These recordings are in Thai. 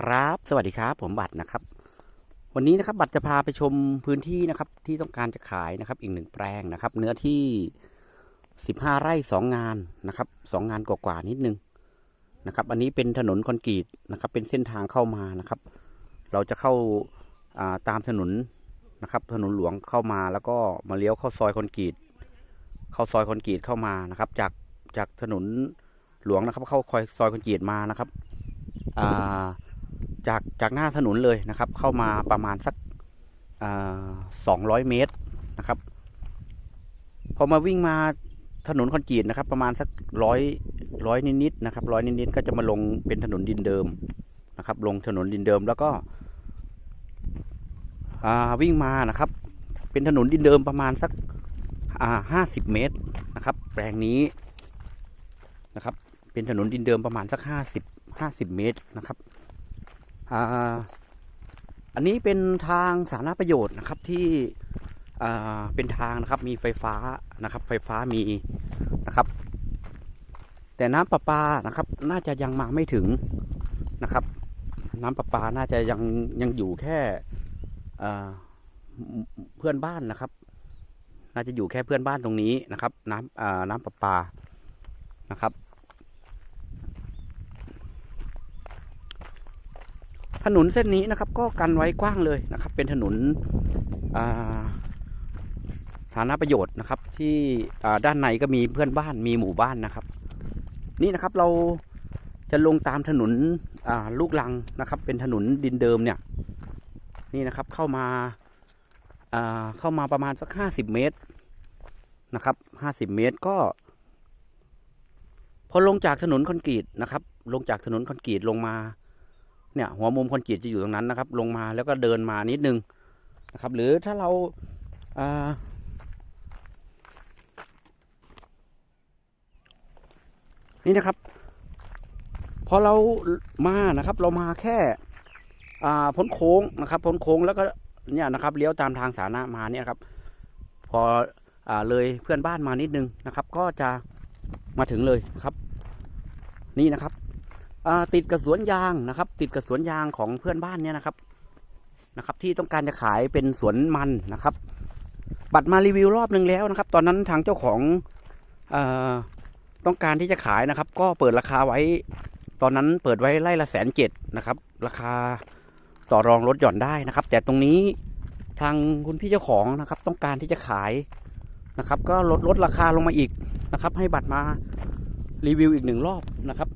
ครับ สวัสดีครับ ผมบัตรนะครับ วันนี้นะครับบัตรจะพาไปชมพื้นที่นะครับ ที่ต้องการจะขายนะครับ อีกหนึ่งแปลงนะครับ เนื้อที่สิบห้าไร่สองงานนะครับสองงานกว่าๆนิดนึงนะครับ อันนี้เป็นถนนคอนกรีตนะครับ เป็นเส้นทางเข้ามานะครับ เราจะเข้าาตามถนนนะครับ ถนนหลวงเข้ามาแล้วก็มาเลี้ยวเข้าซอยคอนกรีตเข้าซอยคอนกรีตเข้ามานะครับ จากจากถนนหลวงนะครับ เข้าคอยซอยคอนกรีตมานะครับ อ่า จากจากหน้าถนนเลยนะครับ เข้ามาประมาณสักสองร้อยเมตรนะครับ พอมาวิ่งมาถนนคอนกรีตนะครับ ประมาณสักร้อยร้อยนิดๆนะครับร้อยนิดๆก็จะมาลงเป็นถนนดินเดิมนะครับ ลงถนนดินเดิมแล้วก็วิ่งมานะครับ เป็นถนนดินเดิมประมาณสักห้าสิบเมตรนะครับ แปลงนี้นะครับ เป็นถนนดินเดิมประมาณสักห้าสิบห้าสิบเมตรนะครับ อันนี้เป็นทางสาธารณประโยชน์นะครับที่เป็นทางนะครับมีไฟฟ้านะครับ ไฟฟ้ามีนะครับ แต่น้ำประปานะครับ น่าจะยังมาไม่ถึงนะครับ น้ำประปาน่าจะยังยังอยู่แค่เพื่อนบ้านนะครับ น่าจะอยู่แค่เพื่อนบ้านตรงนี้นะครับ น้ำน้ำประปานะครับ ถนนเส้นนี้นะครับ ก็กันไว้กว้างเลยนะครับ เป็นถนนอ่าสาธารณประโยชน์นะครับ ที่ด้านในก็มีเพื่อนบ้านมีหมู่บ้านนะครับ นี่นะครับเราจะลงตามถนนลูกลังนะครับ เป็นถนนดินเดิมเนี่ย นี่นะครับเข้ามาาเข้ามาประมาณสักห้าสิบเมตรนะครับห้าสิบเมตรก็ พอลงจากถนนคอนกรีตนะครับ ลงจากถนนคอนกรีตลงมา เนี่ยหัวมุมคอนกรีตจะอยู่ตรงนั้นนะครับ ลงมาแล้วก็เดินมานิดนึงนะครับ หรือถ้าเราอ่านี่นะครับ พอเรามานะครับ เรามาแค่อ่าพ้นโค้งนะครับพ้นโค้งแล้วก็เนี่ยนะครับเลี้ยวตามทางสาธารณะมาเนี่ยครับ พออ่าเลยเพื่อนบ้านมานิดนึงนะครับ ก็จะมาถึงเลยครับ นี่นะครับ ติดกับสวนยางนะครับ ติดกับสวนยางของเพื่อนบ้านเนี่ยนะครับนะครับ ที่ต้องการจะขายเป็นสวนมันนะครับ บัตรมารีวิวรอบหนึ่งแล้วนะครับ ตอนนั้นทางเจ้าของอต้องการที่จะขายนะครับ ก็เปิดราคาไว้ ตอนนั้นเปิดไว้ไล่ละแสนเจ็ดนะครับ ราคาต่อรองลดหย่อนได้นะครับ แต่ตรงนี้ทางคุณพี่เจ้าของนะครับ ต้องการที่จะขายนะครับ ก็ลดลดราคาลงมาอีกนะครับ ให้บัตรมารีวิวอีกหนึ่งรอบนะครับ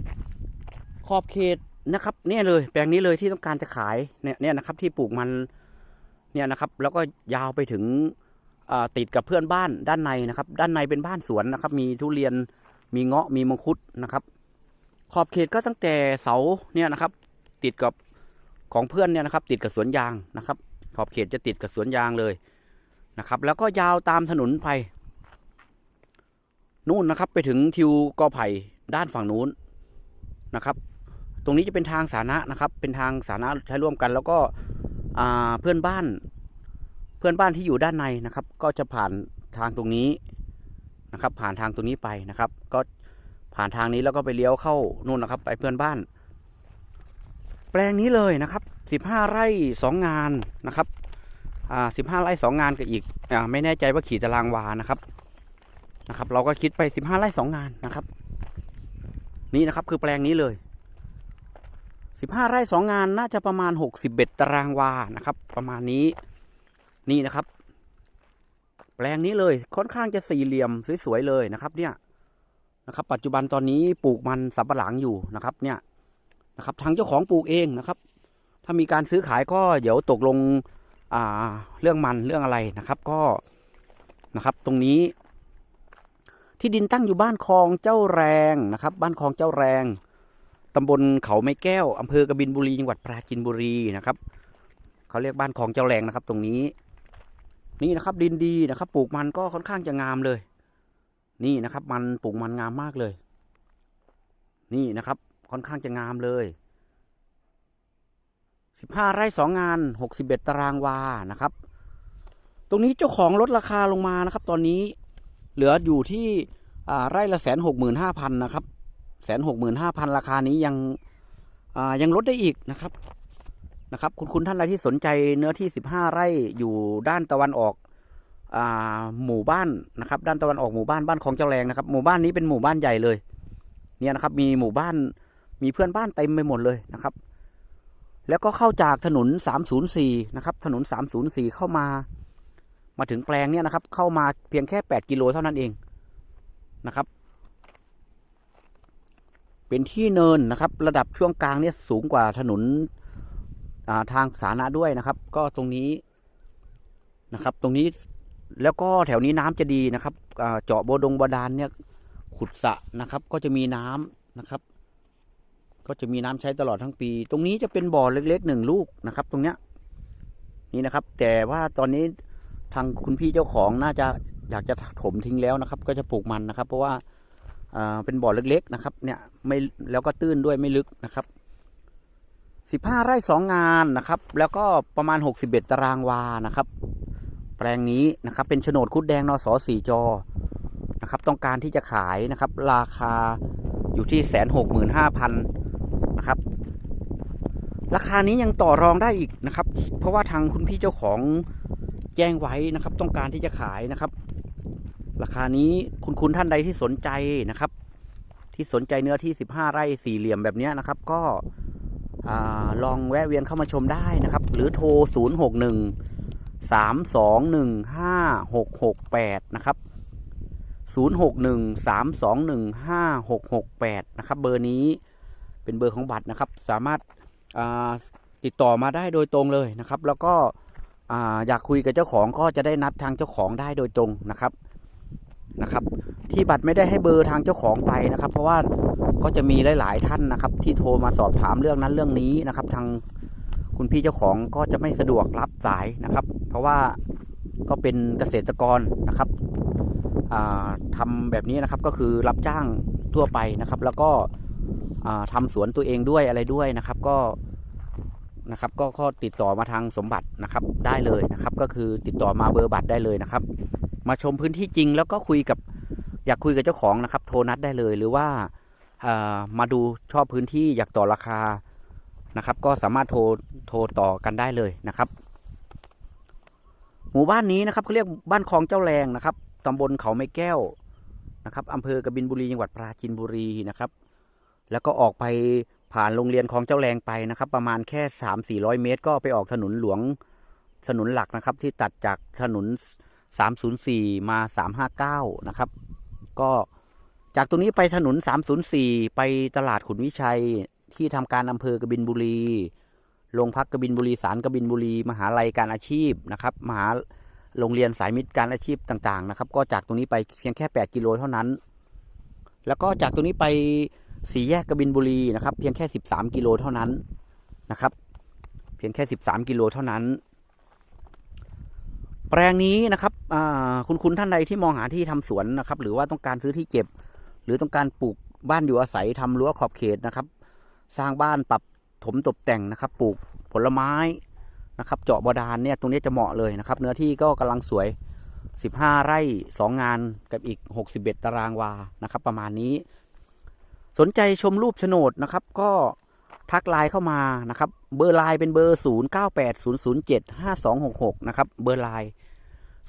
ขอบเขตนะครับเนี่ยเลยแปลงนี้เลยที่ต้องการจะขายเนี่ยเนี่ยนะครับที่ปลูกมันเนี่ยนะครับ แล้วก็ยาวไปถึงติดกับเพื่อนบ้านด้านในนะครับ ด้านในเป็นบ้านสวนนะครับ มีทุเรียนมีเงาะมีมังคุดนะครับ ขอบเขตก็ตั้งแต่เสาเนี่ยนะครับ ติดกับของเพื่อนเนี่ยนะครับ ติดกับสวนยางนะครับ ขอบเขตจะติดกับสวนยางเลยนะครับ แล้วก็ยาวตามถนนไปนู่นนะครับ ไปถึงทิวกอไผ่ด้านฝั่งนู้นนะครับ ตรงนี้จะเป็นทางสาธารณะนะครับ เป็นทางสาธารณะใช้ร่วมกัน แล้วก็เพื่อนบ้าน เพื่อนบ้านที่อยู่ด้านในนะครับ ก็จะผ่านทางตรงนี้นะครับ ผ่านทางตรงนี้ไปนะครับ ก็ผ่านทางนี้แล้วก็ไปเลี้ยวเข้านู่นนะครับ ไปเพื่อนบ้าน แปลงนี้เลยนะครับสิบห้าไร่สองงานนะครับอ่าสิบห้าไร่สองงานกับอีกอ่าไม่แน่ใจว่าขี่ตารางวานะครับนะครับ เราก็คิดไปสิบห้าไร่สองงานนะครับ นี่นะครับคือแปลงนี้เลย สิบห้าไร่สองงานน่าจะประมาณหกสิบเบ็ดตารางวานะครับ ประมาณนี้นี่นะครับ แปลงนี้เลยค่อนข้างจะสี่เหลี่ยมสวยๆเลยนะครับ เนี่ยนะครับ ปัจจุบันตอนนี้ปลูกมันสับปะหลังอยู่นะครับ เนี่ยนะครับทางเจ้าของปลูกเองนะครับ ถ้ามีการซื้อขายก็เดี๋ยวตกลงอ่าเรื่องมันเรื่องอะไรนะครับ ก็นะครับ ตรงนี้ ที่ดินตั้งอยู่บ้านคลองเจ้าแรงนะครับ บ้านคลองเจ้าแรง ตำบลเขาไม้แก้วอำเภอกบินบุรีจังหวัดปราจีนบุรีนะครับเขาเรียกบ้านของเจ้าแรงนะครับตรงนี้ นี่นะครับดินดีนะครับ ปลูกมันก็ค่อนข้างจะงามเลย นี่นะครับ มันปลูกมันงามมากเลย นี่นะครับ ค่อนข้างจะงามเลยสิบห้าไร่สองงานหกสิบเอ็ดตารางวานะครับ ตรงนี้เจ้าของลดราคาลงมานะครับ ตอนนี้เหลืออยู่ที่ไร่ละแสนหกหมื่นห้าพันนะครับ แสนหกหมื่นห้าพันราคานี้ยังยังลดได้อีกนะครับนะครับ คุณคุณท่านใดที่สนใจเนื้อที่15ไร่อยู่ด้านตะวันออกอหมู่บ้านนะครับ ด้านตะวันออกหมู่บ้านบ้านของเจ้าแรงนะครับ หมู่บ้านนี้เป็นหมู่บ้านใหญ่เลย เนี่ยนะครับ มีหมู่บ้านมีเพื่อนบ้านเต็มไปหมดเลยนะครับ แล้วก็เข้าจากถนน 304 นะครับ ถนน 304 เข้ามา มาถึงแปลงเนี่ยนะครับ เข้ามาเพียงแค่ 8 กิโลเท่านั้นเองนะครับ เป็นที่เนินนะครับ ระดับช่วงกลางเนี่ยสูงกว่าถนนาทางสาธารณะด้วยนะครับ ก็ตรงนี้นะครับ ตรงนี้แล้วก็แถวนี้น้ำจะดีนะครับเจาะโบดงบาดาลเนี่ยขุดสะนะครับ ก็จะมีน้ำนะครับ ก็จะมีน้ำใช้ตลอดทั้งปี ตรงนี้จะเป็นบ่อเล็กๆหนึ่งลูกนะครับ ตรงเนี้ยนี่นะครับ แต่ว่าตอนนี้ทางคุณพี่เจ้าของน่าจะอยากจะถมทิ้งแล้วนะครับ ก็จะปลูกมันนะครับ เพราะว่า เป็นบ่อเล็กๆนะครับเนี่ยไม่แล้วก็ตื้นด้วยไม่ลึกนะครับสิบห้าไร่สองงานนะครับ แล้วก็ประมาณหกสิบเอ็ดตารางวานะครับ แปลงนี้นะครับเป็นโฉนดคุดแดงนสสี่จอนะครับ ต้องการที่จะขายนะครับ ราคาอยู่ที่แสนหกหมื่นห้าพันนะครับ ราคานี้ยังต่อรองได้อีกนะครับ เพราะว่าทางคุณพี่เจ้าของแจ้งไว้นะครับ ต้องการที่จะขายนะครับ ราคานี้คุณคุณท่านใดที่สนใจนะครับ ที่สนใจเนื้อที่ 15 ไร่สี่เหลี่ยมแบบนี้นะครับ ก็อลองแวะเวียนเข้ามาชมได้นะครับ หรือโทร 0 6 1 3 2 1 5 6 6 8 นะครับ 0 6 1 3 2 1 5 6 6 8 นะครับ เบอร์นี้เป็นเบอร์ของบัตรนะครับ สามารถาติดต่อมาได้โดยตรงเลยนะครับ แล้วก็อ่าอยากคุยกับเจ้าของก็จะได้นัดทางเจ้าของได้โดยตรงนะครับ นะครับ ที่บัตรไม่ได้ให้เบอร์ทางเจ้าของไปนะครับ เพราะว่าก็จะมีหลาย ๆ ท่านนะครับ ที่โทรมาสอบถามเรื่องนั้นเรื่องนี้นะครับ ทางคุณพี่เจ้าของก็จะไม่สะดวกรับสายนะครับ เพราะว่าก็เป็นเกษตรกรนะครับอ่าทำแบบนี้นะครับก็คือรับจ้างทั่วไปนะครับ แล้วก็อ่าทำสวนตัวเองด้วยอะไรด้วยนะครับ ก็นะครับก็ติดต่อมาทางสมบัตินะครับได้เลยนะครับ ก็คือติดต่อมาเบอร์บัตรได้เลยนะครับ มาชมพื้นที่จริง แล้วก็คุยกับอยากคุยกับเจ้าของนะครับ โทรนัดได้เลยหรือว่าามาดูชอบพื้นที่อยากต่อราคานะครับ ก็สามารถโทรโทรต่อกันได้เลยนะครับ หมู่บ้านนี้นะครับเขาเรียกบ้านคลองเจ้าแรงนะครับตำบลเขาไม้แก้วนะครับอำเภอกบินบุรีจังหวัดปราจีนบุรีนะครับ แล้วก็ออกไปผ่านโรงเรียนคลองเจ้าแรงไปนะครับ ประมาณแค่สามสี่ร้อยเมตร ก็ไปออกถนนหลวงถนนหลักนะครับ ที่ตัดจากถนน 304 มา 359 นะครับ ก็จากตรงนี้ไปถนน 304 ไปตลาดขุนวิชัยที่ทำการอำเภอกบินบุรีโรงพักกบินบุรีสารกบินบุรี มหาลัยการอาชีพนะครับ มหาโรงเรียนสายมิตรการอาชีพต่างๆนะครับ ก็จากตรงนี้ไปเพียงแค่ 8 กิโลเท่านั้น แล้วก็จากตรงนี้ไปสี่แยกกบินบุรีนะครับ เพียงแค่ 13 กิโลเท่านั้นนะครับ เพียงแค่ 13 กิโลเท่านั้น แปลงนี้นะครับคุณคุณท่านใดที่มองหาที่ทำสวนนะครับ หรือว่าต้องการซื้อที่เก็บ หรือต้องการปลูกบ้านอยู่อาศัยทำรั้วขอบเขตนะครับ สร้างบ้านปรับถมตกแต่งนะครับ ปลูกผลไม้นะครับ เจาะบาดาลเนี่ยตรงนี้จะเหมาะเลยนะครับ เนื้อที่ก็กำลังสวย 15 ไร่ 2 งานกับอีก 61 ตารางวานะครับ ประมาณนี้ สนใจชมรูปโฉนดนะครับ ก็ทักไลน์เข้ามานะครับ เบอร์ไลน์เป็นเบอร์ 0 9 8 0 0 7 5 2 6 6 นะครับ เบอร์ไลน์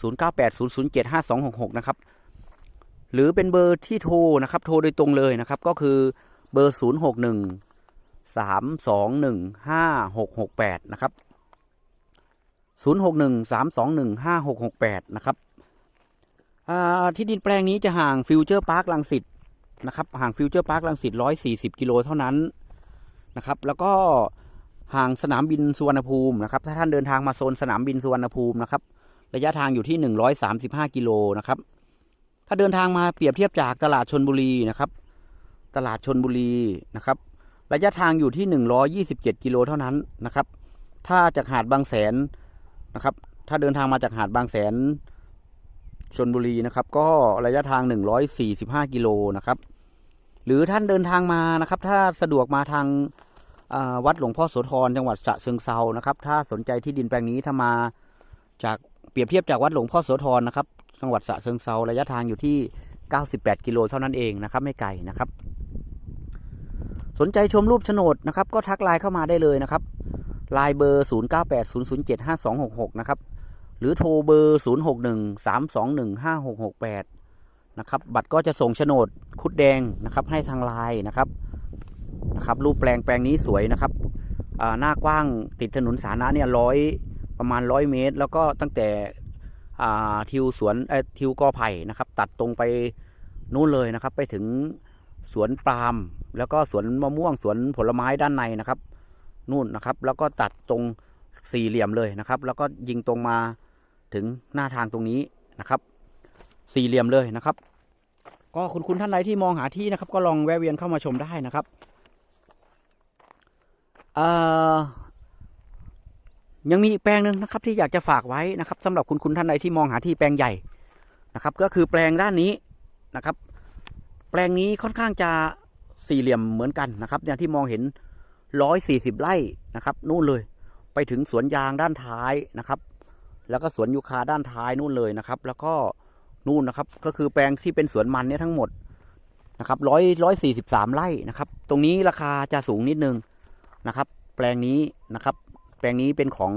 0 9 8 0 0 7 5 2 6 6 นะครับ หรือเป็นเบอร์ที่โทรนะครับ โทรโดยตรงเลยนะครับ ก็คือเบอร์ 0 6 1 3 2 1 5 6 6 8 นะครับ 0 6 1 3 2 1 5 6 6 8 นะครับที่ดินแปลงนี้จะห่างฟิวเจอร์พาร์คลังสิตนะครับห่างฟิวเจอร์พาร์คลังสิต140 กิโลเท่านั้นนะครับ แล้วก็ห่างสนามบินสุวรรณภูมินะครับ ถ้าท่านเดินทางมาโซนสนามบินสุวรรณภูมินะครับ ระยะทางอยู่ที่ 135 กิโลนะครับ ถ้าเดินทางมาเปรียบเทียบจากตลาดชนบุรีนะครับ ตลาดชนบุรีนะครับ ระยะทางอยู่ที่ 127 กิโลเท่านั้นนะครับ ถ้าจากหาดบางแสนนะครับ ถ้าเดินทางมาจากหาดบางแสนชนบุรีนะครับ ก็ระยะทาง 145 กิโลนะครับ หรือท่านเดินทางมานะครับ ถ้าสะดวกมาทางวัดหลวงพ่อโสธรจังหวัดฉะเชิงเซานะครับ ถ้าสนใจที่ดินแปลงนี้ถ้ามาจาก เปรียบเทียบจากวัดหลวงพ่อโสธรนะครับจังหวัดฉะเชิงเซาระยะทางอยู่ที่ 98 กิโลเท่านั้นเองนะครับไม่ไกลนะครับ สนใจชมรูปโฉนดนะครับก็ทักไลน์เข้ามาได้เลยนะครับไลน์เบอร์ 0 9 8 0 0 7 5 2 6 6 นะครับ หรือโทรเบอร์ 0 6 1 3 2 1 5 6 6 8 นะครับ บัตรก็จะส่งโฉนดคุดแดงนะครับให้ทางไลน์นะครับนะครับ รูปแปลงแปลงนี้สวยนะครับหน้ากว้างติดถนนสาธารณะเนี่ยร้อย ประมาณร้อยเมตร แล้วก็ตั้งแต่ทิวสวนทิวกอไผ่นะครับ ตัดตรงไปนู่นเลยนะครับ ไปถึงสวนปาล์มแล้วก็สวนมะม่วงสวนผลไม้ด้านในนะครับ นู่นนะครับ แล้วก็ตัดตรงสี่เหลี่ยมเลยนะครับ แล้วก็ยิงตรงมาถึงหน้าทางตรงนี้นะครับ สี่เหลี่ยมเลยนะครับ ก็คุณคุณท่านใดที่มองหาที่นะครับ ก็ลองแวะเวียนเข้ามาชมได้นะครับเอ่อ ยังมีอีกแปลงหนึ่งนะครับที่อยากจะฝากไว้นะครับสำหรับคุณคุณท่านใดที่มองหาที่แปลงใหญ่นะครับ ก็คือแปลงด้านนี้นะครับ แปลงนี้ค่อนข้างจะสี่เหลี่ยมเหมือนกันนะครับอย่างที่มองเห็นร้อยสี่สิบไร่นะครับนู่นเลย ไปถึงสวนยางด้านท้ายนะครับ แล้วก็สวนยูคาด้านท้ายนู่นเลยนะครับ แล้วก็นู่นนะครับก็คือแปลงที่เป็นสวนมันเนี่ยทั้งหมดนะครับร้อยร้อยสี่สิบสามไร่นะครับ ตรงนี้ราคาจะสูงนิดนึงนะครับ แปลงนี้นะครับ แปลงนี้เป็นของ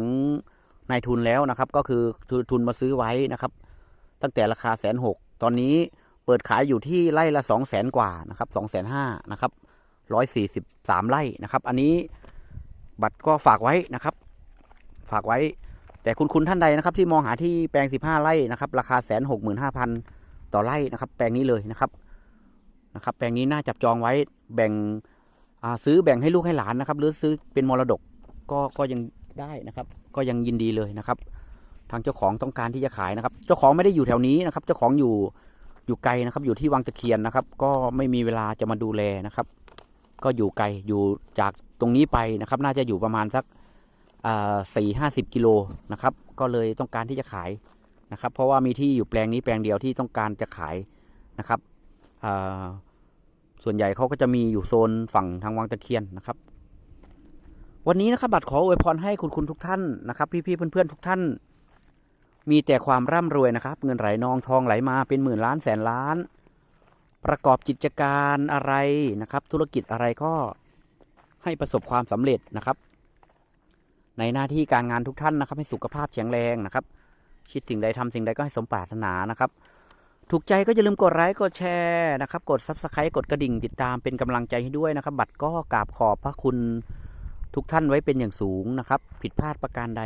นายทุนแล้วนะครับ ก็คือทุนมาซื้อไว้นะครับ ตั้งแต่ราคาแสนหกตอนนี้เปิดขายอยู่ที่ไร่ละสองแสนกว่านะครับสองแสนห้านะครับร้อยสี่สิบสามไร่นะครับ อันนี้บัตรก็ฝากไว้นะครับ ฝากไว้ แต่คุณคุณท่านใดนะครับ ที่มองหาที่แปลง15ไร่นะครับ ราคาแสนหกหมื่นห้าพันต่อไร่นะครับ แปลงนี้เลยนะครับนะครับ แปลงนี้น่าจับจองไว้แบ่งซื้อแบ่งให้ลูกให้หลานนะครับ หรือซื้อเป็นมรดก ก็ก็ยังได้นะครับ ก็ยังยินดีเลยนะครับ ทางเจ้าของต้องการที่จะขายนะครับ เจ้าของไม่ได้อยู่แถวนี้นะครับ เจ้าของอยู่อยู่ไกลนะครับ อยู่ที่วังตะเคียนนะครับ ก็ไม่มีเวลาจะมาดูแลนะครับ ก็อยู่ไกลอยู่จากตรงนี้ไปนะครับ น่าจะอยู่ประมาณสักสี่ห้าสิบกิโลนะครับ ก็เลยต้องการที่จะขายนะครับ เพราะว่ามีที่อยู่แปลงนี้แปลงเดียวที่ต้องการจะขายนะครับอ่าส่วนใหญ่เขาก็จะมีอยู่โซนฝั่งทางวังตะเคียนนะครับ วันนี้นะครับบัตรขออวยพรให้คุณคุณทุกท่านนะครับ พี่ๆเพื่อนๆทุกท่าน มีแต่ความร่ำรวยนะครับ เงินไหลนองทองไหลมาเป็นหมื่นล้านแสนล้าน ประกอบกิจการอะไรนะครับ ธุรกิจอะไรก็ให้ประสบความสำเร็จนะครับ ในหน้าที่การงานทุกท่านนะครับ ให้สุขภาพแข็งแรงนะครับ คิดสิ่งใดทำสิ่งใดก็ให้สมปรารถนานะครับถูกใจก็อย่าลืมกดไลค์กดแชร์นะครับ กดซับสไครต์กดกระดิ่งติดตามเป็นกำลังใจให้ด้วยนะครับ บัตรก็กราบขอบพระคุณ ทุกท่านไว้เป็นอย่างสูงนะครับ ผิดพลาดประการใด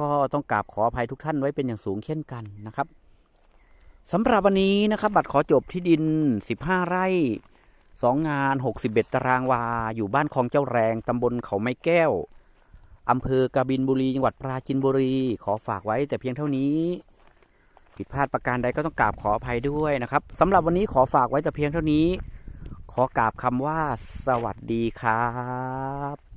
ก็ต้องกราบขออภัยทุกท่านไว้เป็นอย่างสูงเช่นกันนะครับสำหรับวันนี้นะครับ บัตรขอจบที่ดิน 15 ไร่ 2 งาน 61 ตารางวา อยู่บ้านคลองเจ้าแรงตำบลเขาไม้แก้วอำเภอกบินบุรีจังหวัดปราจีนบุรี ขอฝากไว้แต่เพียงเท่านี้ ผิดพลาดประการใดก็ต้องกราบขออภัยด้วยนะครับสำหรับวันนี้ขอฝากไว้แต่เพียงเท่านี้ ขอกราบคำว่าสวัสดีครับ